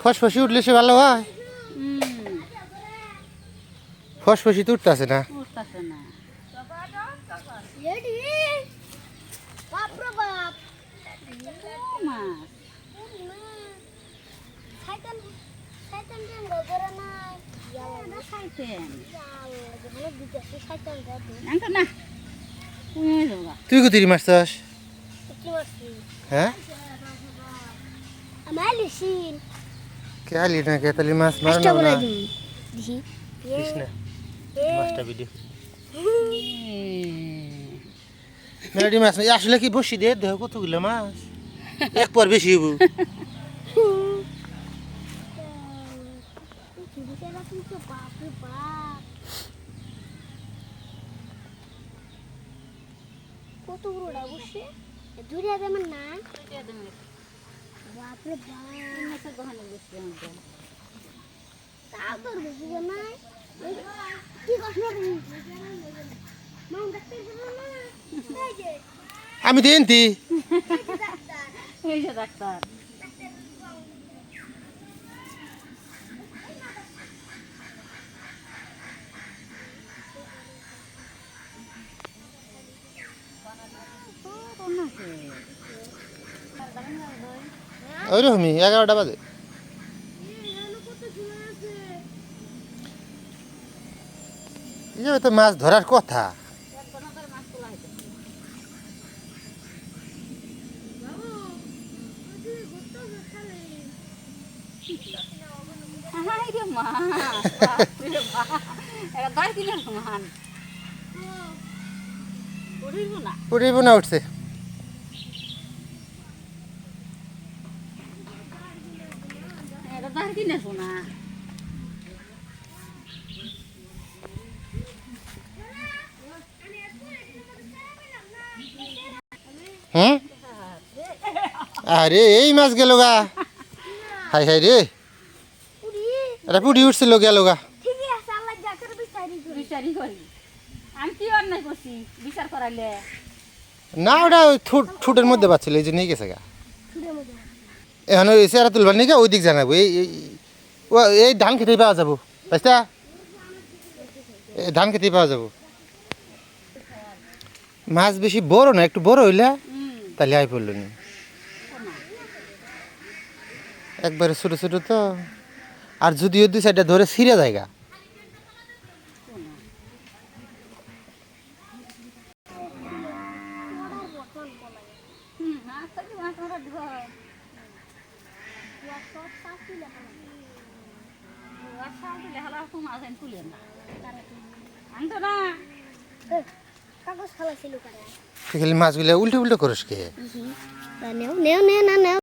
ফসফসি উঠলে সে ভালো হয়? ফসফসি তো উঠতেছে না। তুই কোথায় মাছ চাস হ্যাঁ? আমার কে না কে তাহলে মাছ মার না দিই দিস না মাছটা ভিডিও মেলাডি মাছ না আসলে কি বসি দে দেহ কতগুলো মাছ এক পর বেশি বাপ কত বড়টা বসে দূরে আছে আমার না বাপ। রে বাপ তাও তোর বেশি জন নাই। এই- কি কষ্ট তুমি? মাম ডাক্তার যাব না? এই যে। আমি দিন ডাক্তার এই যে ডাক্তার। ওই রকমই এগারোটা বাজে। তো মাছ ধরার কথা। উঠিব না উঠছে। এটা দশ দিনের সোনা হুম আরে এই মাছ গেল গা হাই হাই রে উড়ি এটা পুটি উঠছিল গেল গা ঠিকই আছে আল্লাহ জাকের বিচারি করে বিচারি করি আমি কি অন্যায় করছি বিচার করাইলে না ওটা ওই ঠোঁট- ঠোঁটের মধ্যে পাচ্ছিল এই যে নিয়ে গেছে গা ছুড়ে মতো এখন ওই চেহারা তুলবার নিয়ে ওই দিক জানাব এই, এই- ধান খেতেই পাওয়া যাব বুঝতা ধান খেতেই পাওয়া যাব। মাছ বেশি বড় না, একটু বড় হইলে তাহলে আই পড়ল নি। একবারে ছোটো ছোটো তো। আর যদিও দুই সাইডটা ধরে ছিঁড়ে জায়গা। হুম মাছগুলো উল্টে উল্টে করিস কে? নেও নেও নে না নেও।